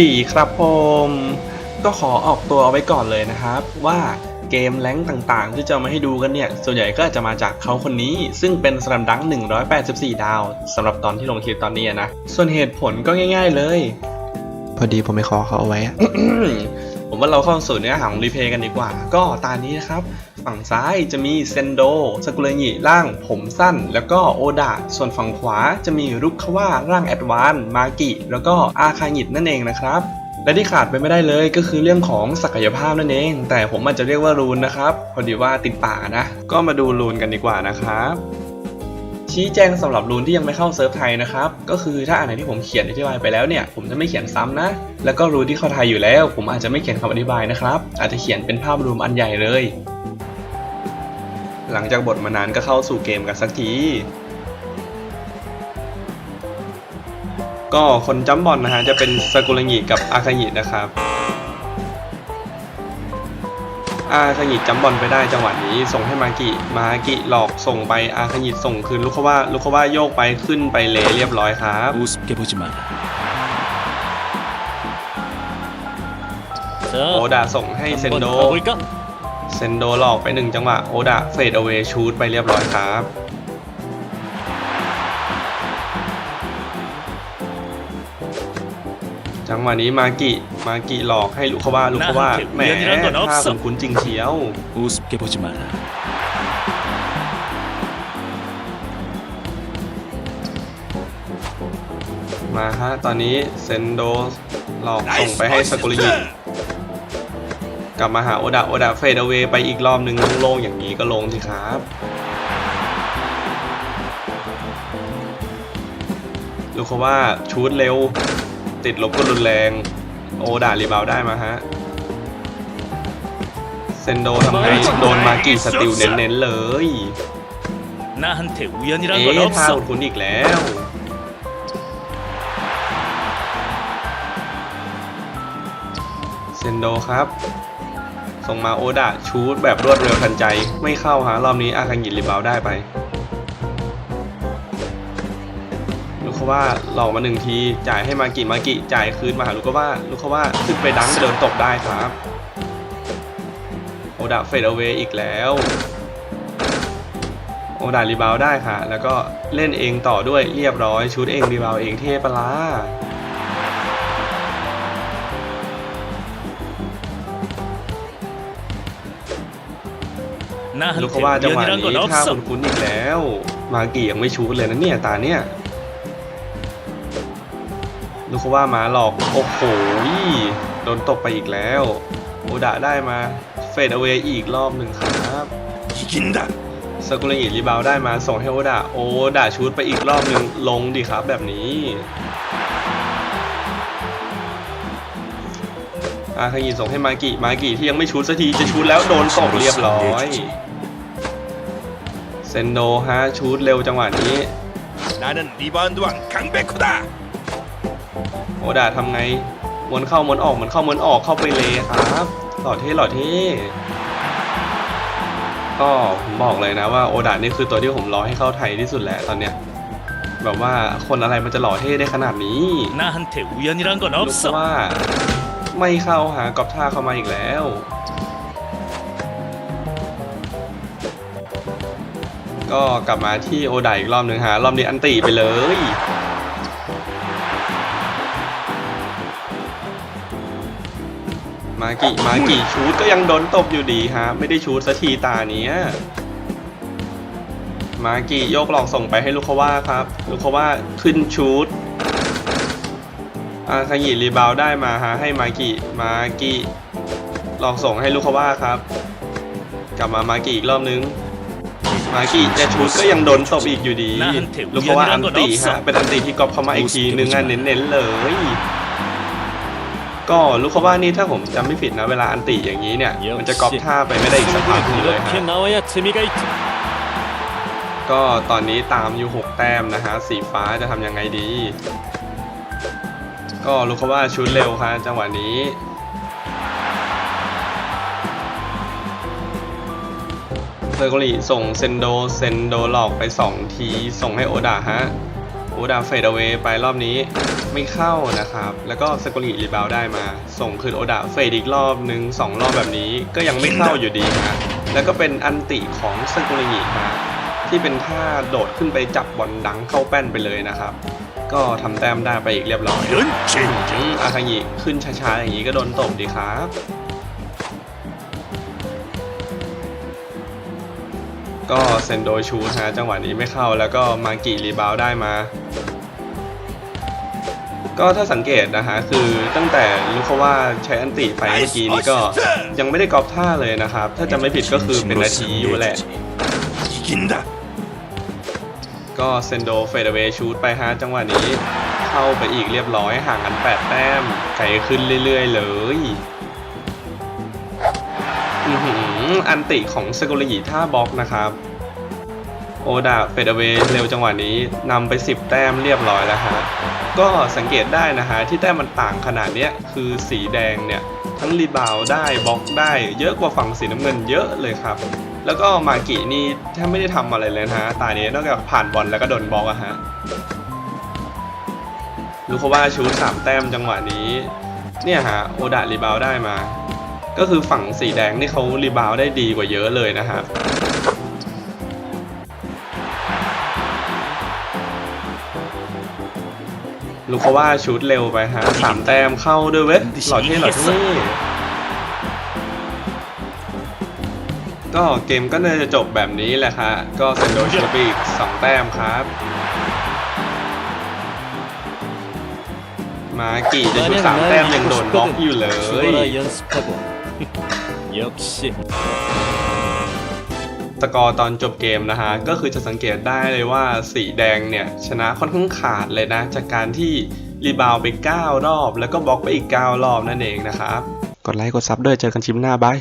ดีครับผม ก็ขอออกตัวเอาไว้ก่อนเลยนะครับ ว่าเกมแรงค์ต่างๆ ที่จะเอามาให้ดูกันเนี่ย ส่วนใหญ่ก็จะมาจากเขาคนนี้ ซึ่งเป็นสลัมดัง 184 ดาวสำหรับตอนที่ลงคลิปตอนนี้อะนะ ส่วนเหตุผลก็ง่าย ๆเลย พอดีผมไปขอเขาเอาไว้อะ ผมว่าเราเข้าสู่เนื้อหาของรีเพย์กันดีกว่า ก็ตานี้นะครับ ฝั่งซ้ายจะมีเซนโดสกุลงิร่างผมสั้น แล้วก็โอดะส่วนฝั่งขวาจะมีรุกคว่าร่างแอดวานมากิแล้วก็อาคางิตนั่นเองนะครับและที่ขาดไปไม่ได้เลยก็คือเรื่องของศักยภาพนั่นเอง แต่ผมอาจจะเรียกว่ารูนนะครับ พอดีว่าติดป่านะ ก็มาดูรูนกันดีกว่านะครับ ชี้แจงสำหรับรูนที่ยังไม่เข้าเซิร์ฟไทยนะครับ ก็คือถ้าอันไหนที่ผมเขียนอธิบายไปแล้วเนี่ย ผมจะไม่เขียนซ้ำนะ แล้วก็รูนที่เข้าไทยอยู่แล้ว ผมอาจจะไม่เขียนคำอธิบายนะครับ อาจจะเขียนเป็นภาพรวมอันใหญ่เลย หลังจากบทมานานก็เข้าสู่เกมกันสักทีก็คนจัมบอลนะฮะจะเป็นสกุลงิกับอาคางินะครับ อาคางิจัมบอลไปได้จังหวะนี้ส่งให้มากิ มากิหลอกส่งไปอาคางิส่งคืนลูกเขาว่าลูกเขาว่าโยกไปขึ้นไปเลเรียบร้อยครับ 우습게 보지 마라. โอ 자, ดาส่งให้เซน 한번 โด 가볼까? เซนโดหลอกไปหนึ่งจังหวะโอดาเฟดเอา a y ชูดไปเรียบร้อยครับ จังหวะนี้มากิมากิหลอกให้ลูกเขาว่าลูกเขาว่าแหมถ้าคุณคุณจริงเชียวอุสเกโบจิมามาฮะตอนนี้เซนโดสหลอกส่งไปให้สกุลยิกลับมาหาโอดาโอดาเฟดเวไปอีกรอบหนึ่งโล่งอย่างนี้ก็ลงสิครับลูกเขาว่าชูดเร็ว ติดลบก็รุนแรง โอดารีบาวได้มาฮะ เซนโดทำไงโดนมากี่สติลเน้นๆเลย 나한테 우연이란 เอ๊ะ 건 ท่า 없어. คุ้นๆอีกแล้ว เซนโดครับ ส่งมาโอดะชูดแบบรวดเร็วทันใจ ไม่เข้าฮะ รอบนี้อาคังยินรีบาวได้ไป คาว่าหลอกมาหนึ่งที จ่ายให้มากิมากิจ่ายคืนมาหาลูกาว่าลูกาว่าขึ้นไปดังเปโดนตกได้ครับ โอดาเฟดเอาเวอีกแล้ว โอดารีบาวได้ค่ะ แล้วก็เล่นเองต่อด้วยเรียบร้อยชุดเองรีบาวเองเทพละลูกว่าจังหวะนี้ถ้าคุณคุ้นอีกแล้ว มากี่ยังไม่ชูดเลยนะเนี่ยตาเนี่ย ลูกเขาว่ามาหลอกโอ้โหโดนตบไปอีกแล้ว โอดาได้มาเฟดเอา a y อีกรอบหนึ่งครับ 이긴다. สกุลอิรีบาวได้มาส่งให้โอดาโอดาชูดไปอีกรอบหนึ่งลงดิครับแบบนี้ อาคางิส่งให้มากิ มากิที่ยังไม่ชูดสักทีจะชูดแล้วโดนตกเรียบร้อย เซนโดฮะชูดเร็วจังหวะนี้ 나는 리바운드왕 강백호다! วดาทำไงม้วนเข้าม้วนออกม้วนเข้าม้วนออกเข้าไปเลยครับ หล่อเท่หล่อเท่ก็ผมบอกเลยนะว่าโอดานี่คือตัวที่ผมรอให้เข้าไทยที่สุดแหละตอนเนี้ยแบบว่าคนอะไรมันจะหล่อเท่ได้ขนาดนี้นั่นเถอุยานิรังก่อนนะรู้ว่า ไม่เข้าหากอบท่าเข้ามาอีกแล้วก็กลับมาที่โอดาอีกรอบหนึ่งฮะรอบนี้อันตีไปเลย มากิมากิชูดก็ยังโดนตบอยู่ดีฮะ ไม่ได้ชูดสักทีตาเนี้ยมากิโยกหลอกส่งไปให้ลูกเขาว่าครับ ลูกเขาว่าขึ้นชูดอาคางิรีบาวได้มาฮะให้มากิมากิลองส่งให้ลูกเขาว่าครับ กลับมามากิอีกรอบนึง มากิจะชูดก็ยังโดนตบอีกอยู่ดี ลูกเขาว่าอันตีฮะเป็นอันตีที่กอบเข้ามาอีกทีนึงอะเน้นๆเลย ก็ลูกเขาว่านี่ถ้าผมจำไม่ผิดนะเวลาอันติอย่างนี้เนี่ยมันจะกรอบท่าไปไม่ได้อีกสักพักนึงเลยครับก็ตอนนี้ตามอยู่ 6 แต้มนะฮะสีฟ้าจะทำยังไงดี ก็ลูกเขาว่าชุดเร็วครับจังหวะนี้เซอร์กลีส่งเซนโดเซนโดหลอกไป 2 ที ส่งให้โอดาฮะ โอดาเฟดเอาไว้ไปรอบนี้ ไม่เข้านะครับ แล้วก็สกุลีรีบาวได้มา ส่งคืนโอดาเฟดอีกรอบหนึ่งสองรอบแบบนี้ก็ยังไม่เข้าอยู่ดีนะแล้วก็เป็นอันติของสกุลีมาที่เป็นท่าโดดขึ้นไปจับบอลดังเข้าแป้นไปเลยนะครับ ก็ทำแต้มได้ไปอีกเรียบร้อยอาคางิขึ้นช้าๆอย่างนี้ก็โดนตบดีครับก็เซนโดชูฮะจังหวะนี้ไม่เข้าแล้วก็มากิรีบาวได้มา ก็ถ้าสังเกตนะฮะคือตั้งแต่ลูกเขาว่าใช้อันติไปเมื่อกี้นี้ก็ยังไม่ได้กอบท่าเลยนะครับ ถ้าจำไม่ผิดก็คือเป็นนาทีอยู่แหละ ก็เซนโดเฟดเวชูดไปฮะจังหวะนี้เข้าไปอีกเรียบร้อยห่างกัน 8 แต้มไกลขึ้นเรื่อย ๆ เลยอันติของสกุลยีท่าบล็อกนะครับ โอดาเฟดเวเร็วจังหวะนี้นำไป 10 แต้มเรียบร้อยแล้วฮะ ก็สังเกตได้นะฮะ ที่แต้มมันต่างขนาดนี้คือสีแดงเนี่ย ทั้งรีบาวได้บล็อกได้ เยอะกว่าฝั่งสีน้ำเงินเยอะเลยครับ แล้วก็มากินี่แทบไม่ได้ทำอะไรเลยนะฮะ ตานี้นอกจากผ่านบอลแล้วก็โดนบล็อกอะฮะรู้เขาว่าชูสามแต้มจังหวะนี้ เนี่ยฮะโอดารีบาวได้มา ก็คือฝั่งสีแดงนี่เขารีบาวได้ดีกว่าเยอะเลยนะฮะ ลูกเขาว่าชูดเร็วไปฮะสามแต้มเข้าด้วยเว้ยหล่อเท่หล่อเท่ก็เกมก็น่าจะจบแบบนี้แหละค่ะก็เซนโดชูดไปอีกสองแต้มครับ มากี่จะชูดสามแต้มยังโดนบล็อกอยู่เลย สกอร์ตอนจบเกมนะฮะ ก็คือจะสังเกตได้เลยว่าสีแดงเนี่ย ชนะค่อนข้างขาดเลยนะ จากการที่รีบาวไป 9 รอบ แล้วก็บล็อกไปอีก 9 รอบนั่นเองนะครับ กดไลค์ กดซับด้วยเจอกันชิมหน้าบาย